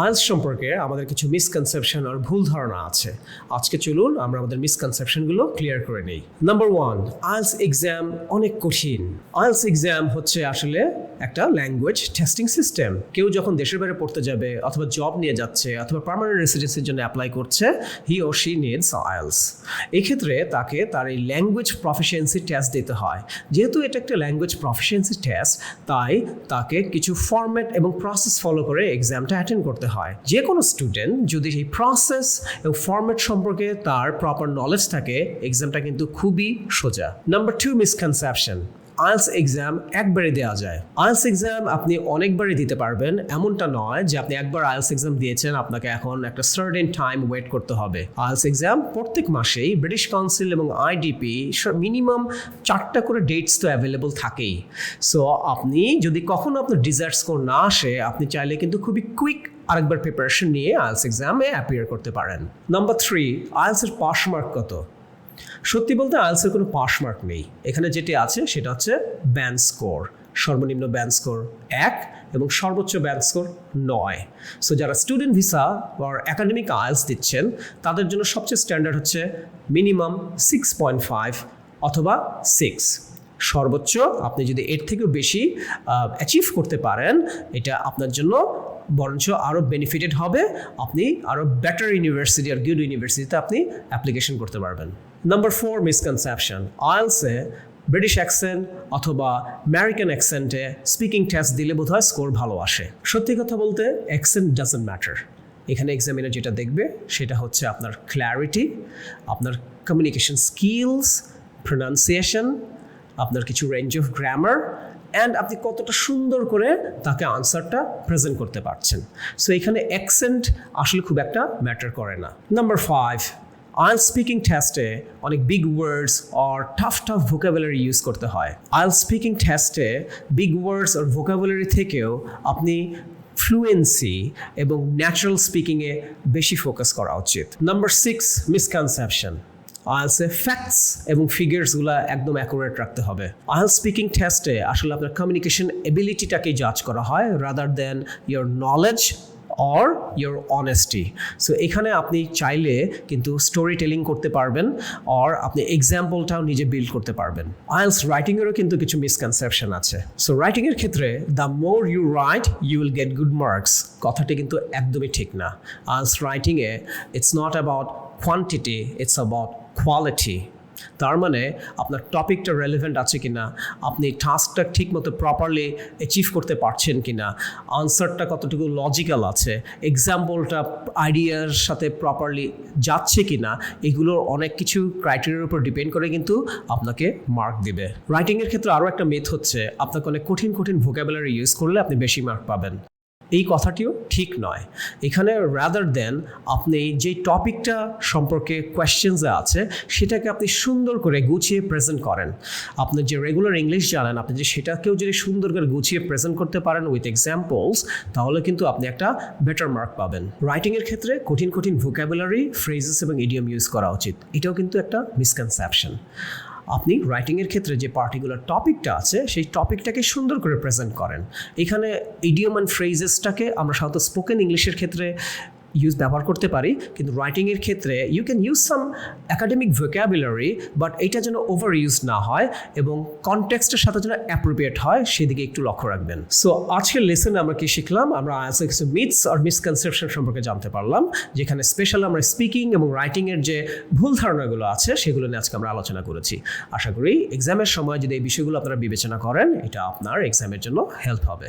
IELTS সম্পর্কে আমাদের কিছু মিসকনসেপশন আর ভুল ধারণা আছে। আজকে চলুন আমরা আমাদের মিসকনসেপশনগুলো ক্লিয়ার করে নিই। নাম্বার ওয়ান আইএলস এক্সাম অনেক কঠিন। আইএলস এক্সাম হচ্ছে আসলে একটা ল্যাঙ্গুয়েজ টেস্টিং সিস্টেম কেউ যখন দেশের বাইরে পড়তে যাবে অথবা জব নিয়ে যাচ্ছে অথবা পার্মানেন্ট রেসিডেন্সির জন্য অ্যাপ্লাই করছে he or she needs IELTS এক্ষেত্রে তাকে তার এই ল্যাঙ্গুয়েজ প্রফিসিয়েন্সি টেস্ট দিতে হয়। যেহেতু এটা একটা ল্যাঙ্গুয়েজ প্রফিসিয়েন্সি টেস্ট তাই তাকে কিছু ফরম্যাট এবং প্রসেস ফলো করে এক্সামটা অ্যাটেন্ড করতে হয়। যে কোনো স্টুডেন্ট যদি সেই প্রসেস এবং ফর্মেট সম্পর্কে তার প্রপার নলেজ থাকে এক্সামটা কিন্তু খুবই সোজা। Number two misconception IELTS exam একবারে দেওয়া যায়। আইএলস এক্সাম আপনি অনেকবারই দিতে পারবেন, এমনটা নয় যে আপনি একবার আইএলস এক্সাম দিয়েছেন, আপনাকে এখন একটা সার্টেন টাইম ওয়েট করতে হবে। আইএলস এক্সাম প্রত্যেক মাসেই ব্রিটিশ কাউন্সিল এবং আইডিপি মিনিমাম চারটা করে ডেটস তো অ্যাভেলেবল থাকেই। সো আপনি যদি কখনো আপনার ডিজার্ট স্কোর না আসে, আপনি চাইলে কিন্তু খুবই কুইক আরেকবার প্রিপারেশন নিয়ে আইএলস এক্সামে অ্যাপিয়ার করতে পারেন। নাম্বার থ্রি আইএলসের পাস মার্ক কত? সত্যি বলতে আইএলসের কোনো পাস মার্ক নেই। এখানে যেটি আছে, সেটা হচ্ছে ব্যান্ড স্কোর। সর্বনিম্ন ব্যান্ড স্কোর এক এবং সর্বোচ্চ ব্যান্ড স্কোর নয়। সো যারা স্টুডেন্ট ভিসা বা একাডেমিক আইএলস দিচ্ছেন, তাদের জন্য সবচেয়ে স্ট্যান্ডার্ড হচ্ছে মিনিমাম সিক্স পয়েন্ট ফাইভ অথবা সিক্স সর্বোচ্চ আপনি যদি এর থেকেও বেশি অ্যাচিভ করতে পারেন, এটা আপনার জন্য বরঞ্চ আরও বেনিফিটেড হবে, আপনি আরও বেটার ইউনিভার্সিটি আর গুড ইউনিভার্সিটিতে আপনি অ্যাপ্লিকেশন করতে পারবেন। নাম্বার ফোর মিসকনসেপশন আইএলসে ব্রিটিশ অ্যাকসেন্ট অথবা আমেরিকান অ্যাকসেন্টে স্পিকিং টেস্ট দিলে বোধহয় স্কোর ভালো আসে। সত্যি কথা বলতে অ্যাকসেন্ট ডাজেন্ট ম্যাটার এখানে এক্সামিনার যেটা দেখবে, সেটা হচ্ছে আপনার ক্ল্যারিটি আপনার কমিউনিকেশন স্কিলস প্রনাউন্সিয়েশন আপনার কিছু রেঞ্জ অফ গ্রামার অ্যান্ড আপনি কতটা সুন্দর করে তাকে আনসারটা প্রেজেন্ট করতে পারছেন। সো এখানে অ্যাকসেন্ট আসলে খুব একটা ম্যাটার করে না। নাম্বার ফাইভ আইল স্পিকিং টেস্টে অনেক big words or tough tough vocabulary use করতে হয়। আইল স্পিকিং টেস্টে বিগ ওয়ার্ডস আর ভোকাবুলারি থেকেও আপনি ফ্লুয়েন্সি এবং ন্যাচারাল স্পিকিংয়ে বেশি ফোকাস করা উচিত। নাম্বার সিক্স মিসকনসেপশন আইএলসে ফ্যাক্টস এবং ফিগার্সগুলো একদম অ্যাকুরেট রাখতে হবে। আইএল স্পিকিং টেস্টে আসলে আপনার কমিউনিকেশন এবিলিটিটাকেই জাজ করা হয় rather than your knowledge or your honesty so এখানে আপনি চাইলে কিন্তু স্টোরি টেলিং করতে পারবেন অর আপনি এক্সাম্পলটাও নিজে বিল্ড করতে পারবেন। আইএলস রাইটিংয়েরও কিন্তু কিছু মিসকনসেপশন আছে। সো রাইটিংয়ের ক্ষেত্রে the more you write you will get good marks কথাটি কিন্তু একদমই ঠিক না। IELTS রাইটিংয়ে it's not about quantity it's about quality তার মানে আপনার টপিকটা রেলিভেন্ট আছে কি না আপনি টাস্কটা ঠিক মতো প্রপারলি অ্যাচিভ করতে পারছেন কি না আনসারটা কতটুকু লজিক্যাল আছে এক্সাম্পলটা আইডিয়ার সাথে প্রপারলি যাচ্ছে কি না এগুলোর অনেক কিছু ক্রাইটেরিয়ার উপর ডিপেন্ড করে কিন্তু আপনাকে মার্ক দিবে। রাইটিংয়ের ক্ষেত্রে আরও একটা মেথ হচ্ছে, আপনাকে অনেক কঠিন কঠিন ভোকাবুলারি ইউজ করলে আপনি বেশি মার্ক পাবেন। এই কথাটিও ঠিক নয়। এখানে রাদার দেন আপনি যে টপিকটা সম্পর্কে কোয়েশ্চেন্সে আছে, সেটাকে আপনি সুন্দর করে গুছিয়ে প্রেজেন্ট করেন। আপনি যে রেগুলার ইংলিশ জানেন, আপনি যে সেটাকেও যদি সুন্দর করে গুছিয়ে প্রেজেন্ট করতে পারেন উইথ এক্সাম্পলস তাহলে কিন্তু আপনি একটা বেটার মার্ক পাবেন। রাইটিংয়ের ক্ষেত্রে কঠিন কঠিন ভোকাবুলারি ফ্রেজেস এবং ইডিয়াম ইউজ করা উচিত। এটাও কিন্তু একটা মিসকনসেপশন আপনি রাইটিংয়ের ক্ষেত্রে যে পার্টিকুলার টপিকটা আছে, সেই টপিকটাকে সুন্দর করে প্রেজেন্ট করেন। এখানে ইডিয়ম অ্যান্ড ফ্রেজেসটাকে আমরা সাধারণত স্পোকেন ইংলিশের ক্ষেত্রে ইউজ ব্যবহার করতে পারি, কিন্তু রাইটিংয়ের ক্ষেত্রে you can use some academic vocabulary but এটা যেন ওভার ইউজ না হয় এবং কনটেক্সটের সাথে যেন অ্যাপ্রোপ্রিয়েট হয়, সেদিকে একটু লক্ষ্য রাখবেন। সো আজকের লেসনে আমরা কি শিখলাম? আমরা আজকে কিছু মিথস আর মিসকনসেপশন সম্পর্কে জানতে পারলাম, যেখানে স্পেশাল আমরা স্পিকিং এবং রাইটিংয়ের যে ভুল ধারণাগুলো আছে, সেগুলো নিয়ে আজকে আমরা আলোচনা করেছি। আশা করি এক্সামের সময় যদি এই বিষয়গুলো আপনারা বিবেচনা করেন, এটা আপনার এক্সামের জন্য হেল্প হবে।